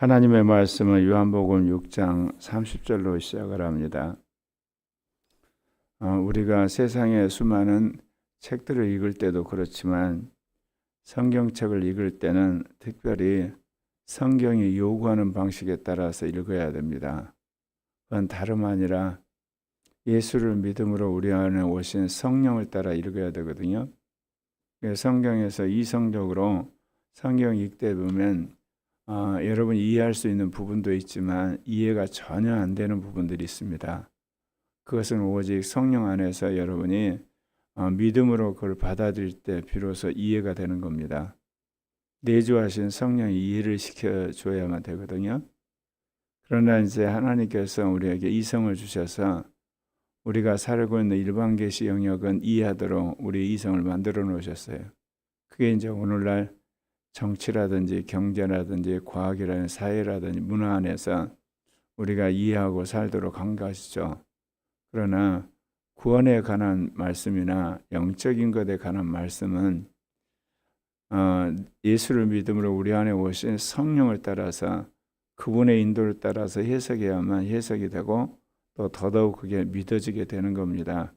하나님의 말씀은 요한복음 6장 30절로 시작을 합니다. 어, 우리가 세상의 수많은 책들을 읽을 때도 그렇지만 성경책을 읽을 때는 특별히 성경이 요구하는 방식에 따라서 읽어야 됩니다. 그건 다름 아니라 예수를 믿음으로 우리 안에 오신 성령을 따라 읽어야 되거든요. 성경에서 이성적으로 성경 읽다 보면 어, 여러분이 이해할 수 있는 부분도 있지만 이해가 전혀 안 되는 부분들이 있습니다. 그것은 오직 성령 안에서 여러분이 어, 믿음으로 그걸 받아들일 때 비로소 이해가 되는 겁니다. 내주하신 성령이 이해를 시켜줘야만 되거든요. 그러나 이제 하나님께서 우리에게 이성을 주셔서 우리가 살고 있는 일반 계시 영역은 이해하도록 우리 이성을 만들어 놓으셨어요. 그게 이제 오늘날 정치라든지 경제라든지 과학이라든지 사회라든지 문화 안에서 우리가 이해하고 살도록 한 것이죠. 그러나 구원에 관한 말씀이나 영적인 것에 관한 말씀은 어, 예수를 믿음으로 우리 안에 오신 성령을 따라서 그분의 인도를 따라서 해석해야만 해석이 되고 또 더더욱 그게 믿어지게 되는 겁니다.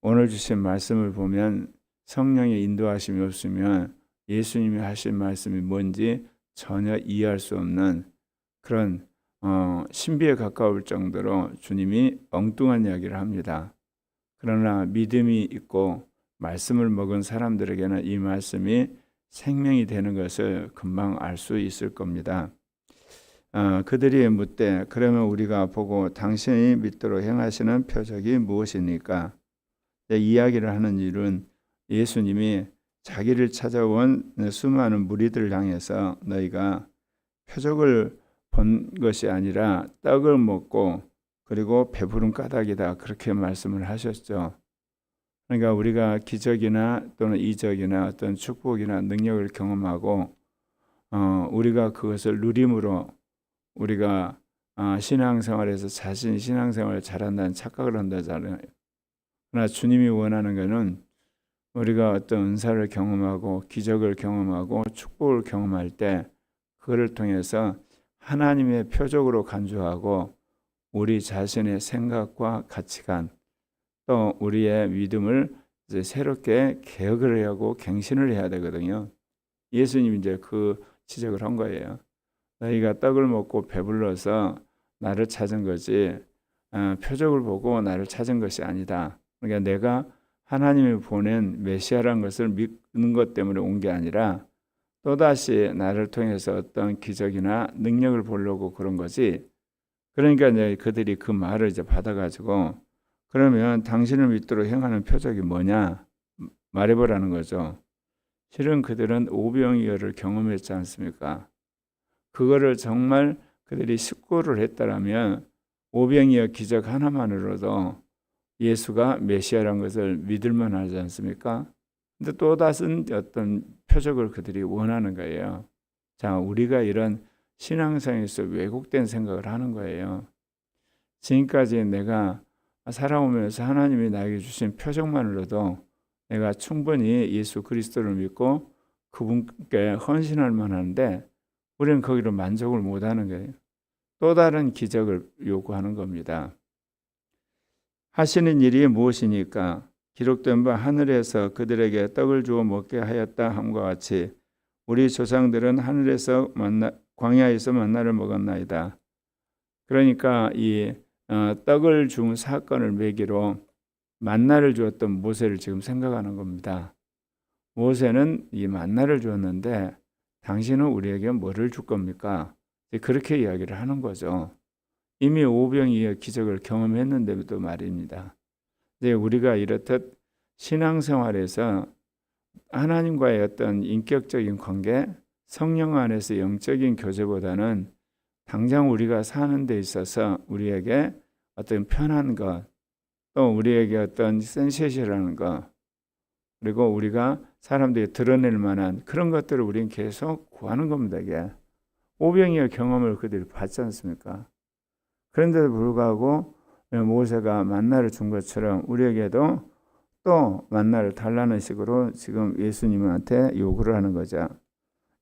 오늘 주신 말씀을 보면 성령의 인도하심이 없으면 예수님이 하신 말씀이 뭔지 전혀 이해할 수 없는 그런 어, 신비에 가까울 정도로 주님이 엉뚱한 이야기를 합니다. 그러나 믿음이 있고 말씀을 먹은 사람들에게는 이 말씀이 생명이 되는 것을 금방 알 수 있을 겁니다. 어, 그들이 묻되 그러면 우리가 보고 당신이 믿도록 행하시는 표적이 무엇입니까? 이야기를 하는 일은 예수님이 자기를 찾아온 수많은 무리들을 향해서 너희가 표적을 본 것이 아니라 떡을 먹고 그리고 배부른 까닭이다 그렇게 말씀을 하셨죠. 그러니까 우리가 기적이나 또는 이적이나 어떤 축복이나 능력을 경험하고 어, 우리가 그것을 누림으로 우리가 아, 신앙생활에서 자신 신앙생활을 잘한다는 착각을 한다잖아요. 그러나 주님이 원하는 것은 우리가 어떤 은사를 경험하고 기적을 경험하고 축복을 경험할 때 그를 통해서 하나님의 표적으로 간주하고 우리 자신의 생각과 가치관 또 우리의 믿음을 이제 새롭게 개혁을 하고 갱신을 해야 되거든요. 예수님이 이제 그 지적을 한 거예요. 너희가 떡을 먹고 배불러서 나를 찾은 거지 어, 표적을 보고 나를 찾은 것이 아니다. 그러니까 내가 하나님이 보낸 메시아라는 것을 믿는 것 때문에 온 게 아니라 또다시 나를 통해서 어떤 기적이나 능력을 보려고 그런 거지. 그러니까 이제 그들이 그 말을 이제 받아가지고 그러면 당신을 믿도록 행하는 표적이 뭐냐 말해보라는 거죠. 실은 그들은 오병이어를 경험했지 않습니까? 그거를 정말 그들이 숙고를 했다라면 오병이어 기적 하나만으로도 예수가 메시아란 것을 믿을 만 하지 않습니까? 근데 또 다른 어떤 표적을 그들이 원하는 거예요. 자, 우리가 이런 신앙상에서 왜곡된 생각을 하는 거예요. 지금까지 내가 살아오면서 하나님이 나에게 주신 표적만으로도 내가 충분히 예수 그리스도를 믿고 그분께 헌신할 만한데 우리는 거기로 만족을 못 하는 거예요. 또 다른 기적을 요구하는 겁니다. 하시는 일이 무엇이니까 기록된 바 하늘에서 그들에게 떡을 주어 먹게 하였다 함과 같이 우리 조상들은 하늘에서 만나 광야에서 만나를 먹었나이다. 그러니까 이 어, 떡을 준 사건을 매기로 만나를 주었던 모세를 지금 생각하는 겁니다. 모세는 이 만나를 주었는데 당신은 우리에게 뭐를 줄 겁니까? 그렇게 이야기를 하는 거죠. 이미 오병이의 기적을 경험했는데도 말입니다. 이제 우리가 이렇듯 신앙생활에서 하나님과의 어떤 인격적인 관계, 성령 안에서 영적인 교제보다는 당장 우리가 사는 데 있어서 우리에게 어떤 편한 것, 또 우리에게 어떤 센세이션하는 것, 그리고 우리가 사람들이 드러낼 만한 그런 것들을 우리는 계속 구하는 겁니다. 이게 오병이의 경험을 그들이 받지 않습니까? 그런데도 불구하고 모세가 만나를 준 것처럼 우리에게도 또 만나를 달라는 식으로 지금 예수님한테 요구를 하는 거죠.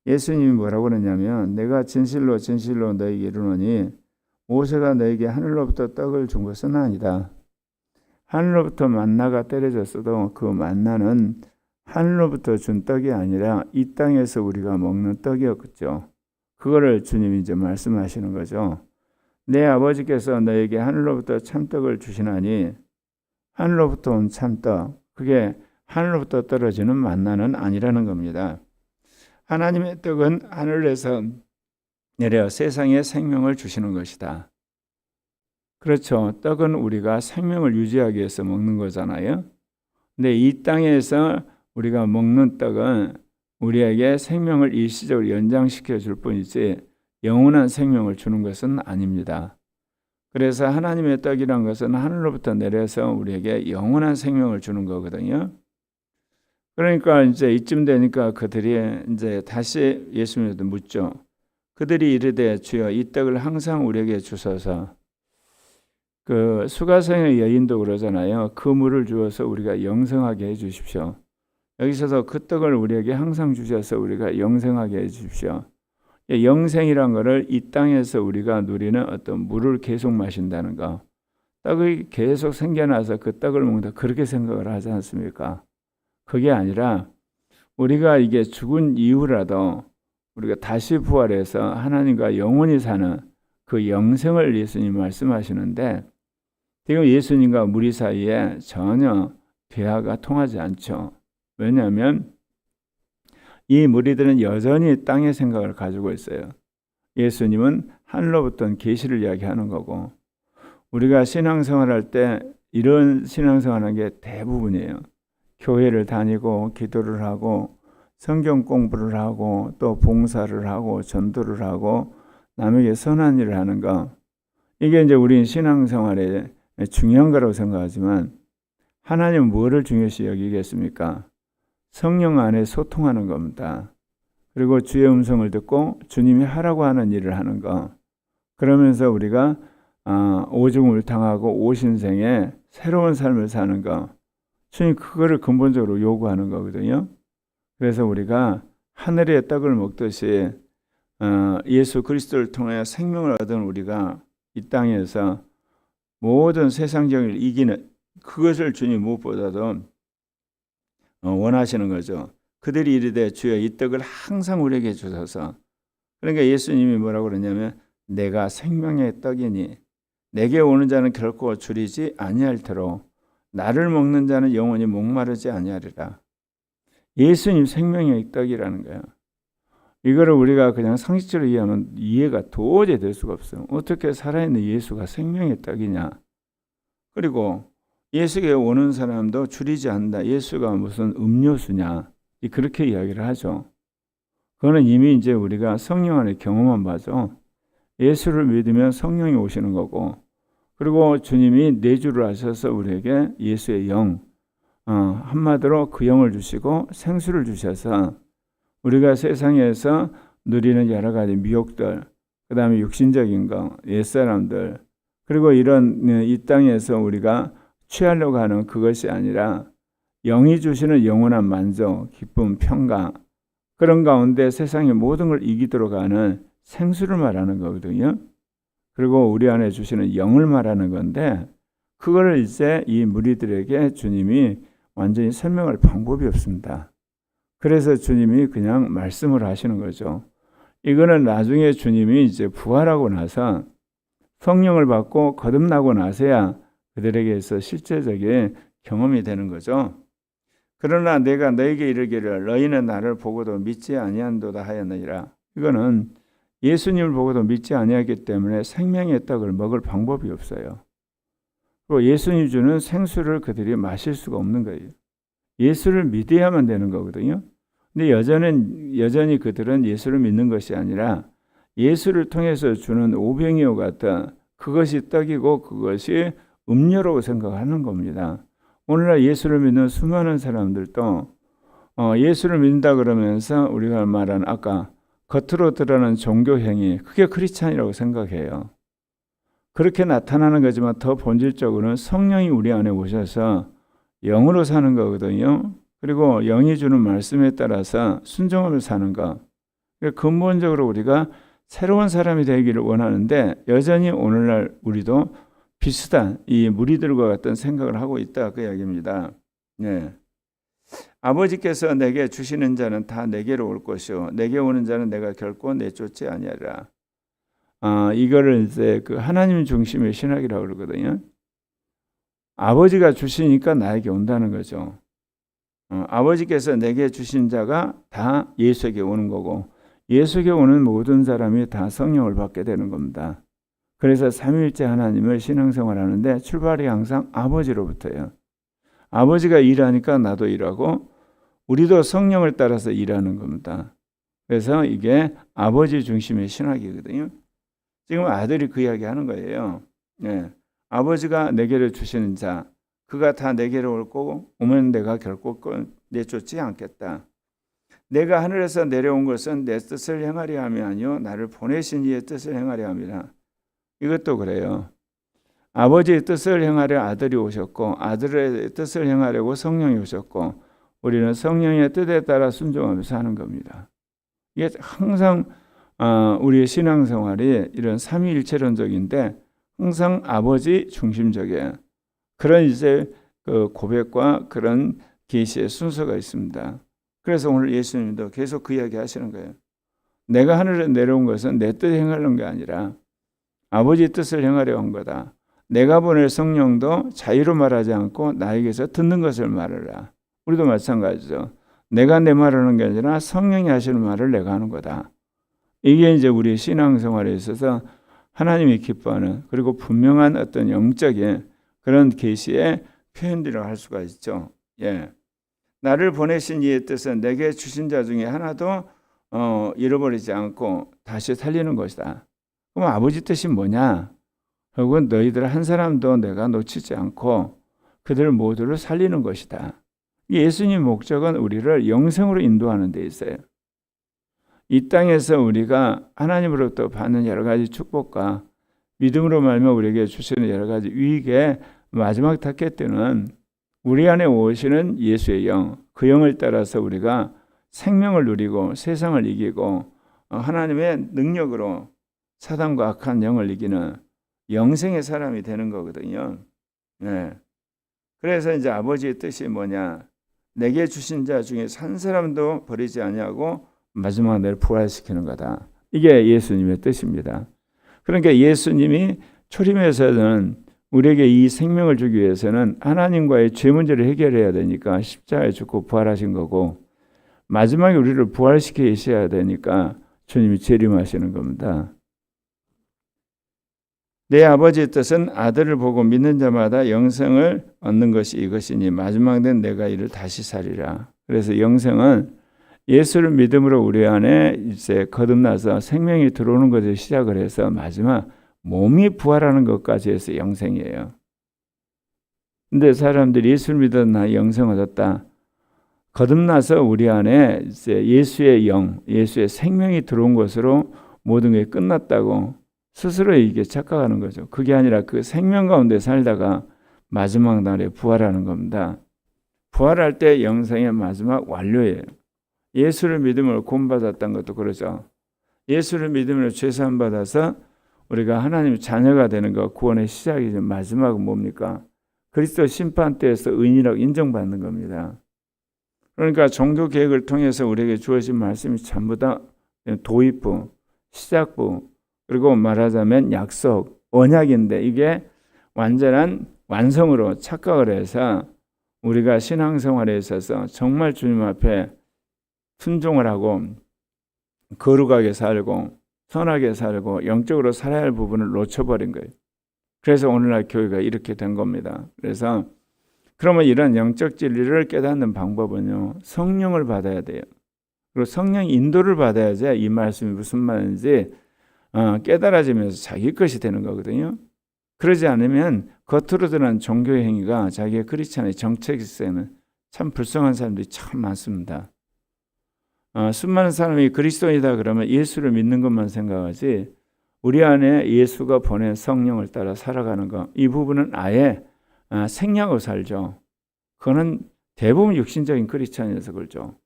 예수님이 뭐라고 그러냐면 내가 진실로 진실로 너에게 이르노니 모세가 너에게 하늘로부터 떡을 준 것은 아니다. 하늘로부터 만나가 때려졌어도 그 만나는 하늘로부터 준 떡이 아니라 이 땅에서 우리가 먹는 떡이었죠. 그거를 주님이 이제 말씀하시는 거죠. 내 아버지께서 너에게 하늘로부터 참떡을 주시나니 하늘로부터 온 참떡 그게 하늘로부터 떨어지는 만나는 아니라는 겁니다. 하나님의 떡은 하늘에서 내려 세상에 생명을 주시는 것이다. 그렇죠. 떡은 우리가 생명을 유지하기 위해서 먹는 거잖아요. 근데 이 땅에서 우리가 먹는 떡은 우리에게 생명을 일시적으로 연장시켜 줄 뿐이지 영원한 생명을 주는 것은 아닙니다. 그래서 하나님의 떡이란 것은 하늘로부터 내려서 우리에게 영원한 생명을 주는 거거든요. 그러니까 이제 이쯤 되니까 그들이 이제 다시 예수님한테 묻죠. 그들이 이르되 주여 이 떡을 항상 우리에게 주소서. 그 수가성의 여인도 그러잖아요. 그 물을 주어서 우리가 영생하게 해 주십시오. 여기서도 그 떡을 우리에게 항상 주셔서 우리가 영생하게 해 주십시오. 영생이란 것을 이 땅에서 우리가 누리는 어떤 물을 계속 마신다는 거. 떡이 계속 생겨나서 그 떡을 먹는다. 그렇게 생각을 하지 않습니까? 그게 아니라 우리가 이게 죽은 이후라도 우리가 다시 부활해서 하나님과 영원히 사는 그 영생을 예수님 말씀하시는데 지금 예수님과 무리 사이에 전혀 대화가 통하지 않죠. 왜냐하면 이 무리들은 여전히 땅의 생각을 가지고 있어요. 예수님은 하늘로부터 계시를 이야기하는 거고 우리가 신앙생활할 때 이런 신앙생활하는 게 대부분이에요. 교회를 다니고 기도를 하고 성경 공부를 하고 또 봉사를 하고 전도를 하고 남에게 선한 일을 하는 거 이게 이제 우리 신앙생활에 중요한 거라고 생각하지만 하나님은 뭐를 중요시 여기겠습니까? 성령 안에 소통하는 겁니다. 그리고 주의 음성을 듣고 주님이 하라고 하는 일을 하는 거. 그러면서 우리가 오중을 당하고 오신생에 새로운 삶을 사는 거. 주님 그거를 근본적으로 요구하는 거거든요. 그래서 우리가 하늘의 떡을 먹듯이 어, 예수 그리스도를 통해 생명을 얻은 우리가 이 땅에서 모든 세상적인 이기는 그것을 주님 무엇보다도 어, 원하시는 거죠. 그들이 이르되 주여 이 떡을 항상 우리에게 주소서. 그러니까 예수님이 뭐라고 그러냐면 내가 생명의 떡이니 내게 오는 자는 결코 줄이지 아니할 테로 나를 먹는 자는 영원히 목마르지 아니하리라. 예수님 생명의 떡이라는 거야. 이거를 우리가 그냥 상식적으로 이해하면 이해가 도저히 될 수가 없어요. 어떻게 살아있는 예수가 생명의 떡이냐? 그리고 예수에게 오는 사람도 줄이지 않는다. 예수가 무슨 음료수냐? 그렇게 이야기를 하죠. 그거는 이미 이제 우리가 성령 안에 경험한 바죠. 예수를 믿으면 성령이 오시는 거고, 그리고 주님이 내주를 하셔서 우리에게 예수의 영, 어, 한마디로 그 영을 주시고 생수를 주셔서 우리가 세상에서 누리는 여러 가지 미혹들, 그 다음에 육신적인 거, 옛사람들, 그리고 이런 네, 이 땅에서 우리가 취하려고 하는 그것이 아니라 영이 주시는 영원한 만족, 기쁨, 평강 그런 가운데 세상의 모든 걸 이기도록 하는 생수를 말하는 거거든요. 그리고 우리 안에 주시는 영을 말하는 건데 그거를 이제 이 무리들에게 주님이 완전히 설명할 방법이 없습니다. 그래서 주님이 그냥 말씀을 하시는 거죠. 이거는 나중에 주님이 이제 부활하고 나서 성령을 받고 거듭나고 나서야 그들에게서 실제적인 경험이 되는 거죠. 그러나 내가 너에게 이르기를 너희는 나를 보고도 믿지 아니한도다 하였느니라. 이거는 예수님을 보고도 믿지 아니하기 때문에 생명의 떡을 먹을 방법이 없어요. 그리고 예수님 주는 생수를 그들이 마실 수가 없는 거예요. 예수를 믿어야만 되는 거거든요. 근데 여전히, 여전히 그들은 예수를 믿는 것이 아니라 예수를 통해서 주는 오병이어 같은 그것이 떡이고 그것이 음료라고 생각하는 겁니다. 오늘날 예수를 믿는 수많은 사람들도 어, 예수를 믿는다 그러면서 우리가 말한 아까 겉으로 드러나는 종교 행위 그게 크리스찬이라고 생각해요. 그렇게 나타나는 거지만 더 본질적으로는 성령이 우리 안에 오셔서 영으로 사는 거거든요. 그리고 영이 주는 말씀에 따라서 순종을 사는 것. 그러니까 근본적으로 우리가 새로운 사람이 되기를 원하는데 여전히 오늘날 우리도 비슷한 이 무리들과 같은 생각을 하고 있다 그 이야기입니다. 네. 아버지께서 내게 주시는 자는 다 내게로 올 것이요 내게 오는 자는 내가 결코 내쫓지 아니하리라. 아, 이거를 이제 그 하나님 중심의 신학이라고 그러거든요. 아버지가 주시니까 나에게 온다는 거죠. 어, 아버지께서 내게 주신 자가 다 예수에게 오는 거고 예수에게 오는 모든 사람이 다 성령을 받게 되는 겁니다. 그래서 삼위일체 하나님을 신앙생활 하는데 출발이 항상 아버지로부터예요. 아버지가 일하니까 나도 일하고 우리도 성령을 따라서 일하는 겁니다. 그래서 이게 아버지 중심의 신학이거든요. 지금 아들이 그 이야기 하는 거예요. 예. 아버지가 내게를 주시는 자, 그가 다 내게로 올 거고 오면 내가 결코 내쫓지 않겠다. 내가 하늘에서 내려온 것은 내 뜻을 행하려 함이 아니요 나를 보내신 이의 뜻을 행하려 함이라. 이것도 그래요. 아버지의 뜻을 행하려 아들이 오셨고 아들의 뜻을 행하려고 성령이 오셨고 우리는 성령의 뜻에 따라 순종하며 사는 겁니다. 이게 항상 어, 우리의 신앙생활이 이런 삼위일체론적인데 항상 아버지 중심적이에요. 그런 이제 그 고백과 그런 계시의 순서가 있습니다. 그래서 오늘 예수님도 계속 그 이야기 하시는 거예요. 내가 하늘에 내려온 것은 내 뜻 행하는 게 아니라 아버지 뜻을 행하려 한 거다. 내가 보낼 성령도 자유로 말하지 않고 나에게서 듣는 것을 말하라. 우리도 마찬가지죠. 내가 내 말하는 게 아니라 성령이 하시는 말을 내가 하는 거다. 이게 이제 우리 신앙생활에 있어서 하나님이 기뻐하는 그리고 분명한 어떤 영적인 그런 계시의 표현들이라고 할 수가 있죠. 예. 나를 보내신 이의 뜻은 내게 주신 자 중에 하나도 어, 잃어버리지 않고 다시 살리는 것이다. 그럼 아버지 뜻이 뭐냐? 결국은 너희들 한 사람도 내가 놓치지 않고 그들 모두를 살리는 것이다. 예수님 목적은 우리를 영생으로 인도하는 데 있어요. 이 땅에서 우리가 하나님으로부터 받는 여러 가지 축복과 믿음으로 말며 우리에게 주시는 여러 가지 유익의 마지막 타켓들은 우리 안에 오시는 예수의 영, 그 영을 따라서 우리가 생명을 누리고 세상을 이기고 하나님의 능력으로 사단과 악한 영을 이기는 영생의 사람이 되는 거거든요. 네. 그래서 이제 아버지의 뜻이 뭐냐? 내게 주신 자 중에 한 사람도 버리지 아니하고 마지막 날 부활시키는 거다. 이게 예수님의 뜻입니다. 그러니까 예수님이 초림에서는 우리에게 이 생명을 주기 위해서는 하나님과의 죄 문제를 해결해야 되니까 십자가에 죽고 부활하신 거고 마지막에 우리를 부활시키셔야 되니까 주님이 재림하시는 겁니다. 내 아버지의 뜻은 아들을 보고 믿는 자마다 영생을 얻는 것이 이것이니 마지막 된 내가 이를 다시 살리라. 그래서 영생은 예수를 믿음으로 우리 안에 이제 거듭나서 생명이 들어오는 것을 시작을 해서 마지막 몸이 부활하는 것까지 해서 영생이에요. 근데 사람들이 예수를 믿었나 영생 얻었다. 거듭나서 우리 안에 이제 예수의 영, 예수의 생명이 들어온 것으로 모든 게 끝났다고 스스로 이게 착각하는 거죠. 그게 아니라 그 생명 가운데 살다가 마지막 날에 부활하는 겁니다. 부활할 때 영생의 마지막 완료예요. 예수를 믿음으로 구원받았던 것도 그러죠. 예수를 믿음으로 죄산 받아서 우리가 하나님의 자녀가 되는 것 구원의 시작이죠. 마지막은 뭡니까? 그리스도 심판 때에서 의인이라고 인정받는 겁니다. 그러니까 종교 계획을 통해서 우리에게 주어진 말씀이 전부 다 도입부, 시작부, 그리고 말하자면 약속, 언약인데 이게 완전한 완성으로 착각을 해서 우리가 신앙생활에 있어서 정말 주님 앞에 순종을 하고 거룩하게 살고 선하게 살고 영적으로 살아야 할 부분을 놓쳐버린 거예요. 그래서 오늘날 교회가 이렇게 된 겁니다. 그래서 그러면 이런 영적 진리를 깨닫는 방법은요. 성령을 받아야 돼요. 그리고 성령 인도를 받아야지 이 말씀이 무슨 말인지 어, 깨달아지면서 자기 것이 되는 거거든요. 그러지 않으면 겉으로 드러난 종교의 행위가 자기의 크리스찬의 정책에는 참 불쌍한 사람들이 참 많습니다. 어, 수많은 사람이 그리스도이다 그러면 예수를 믿는 것만 생각하지 우리 안에 예수가 보낸 성령을 따라 살아가는 것 이 부분은 아예 어, 생략하고 살죠. 그거는 대부분 육신적인 크리스찬에서 그렇죠.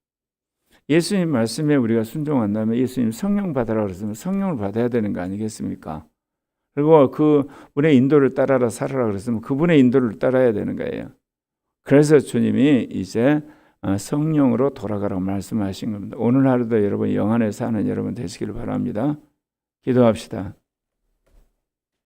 예수님 말씀에 우리가 순종한다면 예수님 성령 받으라 그랬으면 성령을 받아야 되는 거 아니겠습니까? 그리고 그분의 인도를 따라라 살아라 그랬으면 그분의 인도를 따라야 되는 거예요. 그래서 주님이 이제 어, 성령으로 돌아가라고 말씀하신 겁니다. 오늘 하루도 여러분 영안에 사는 여러분 되시기를 바랍니다. 기도합시다.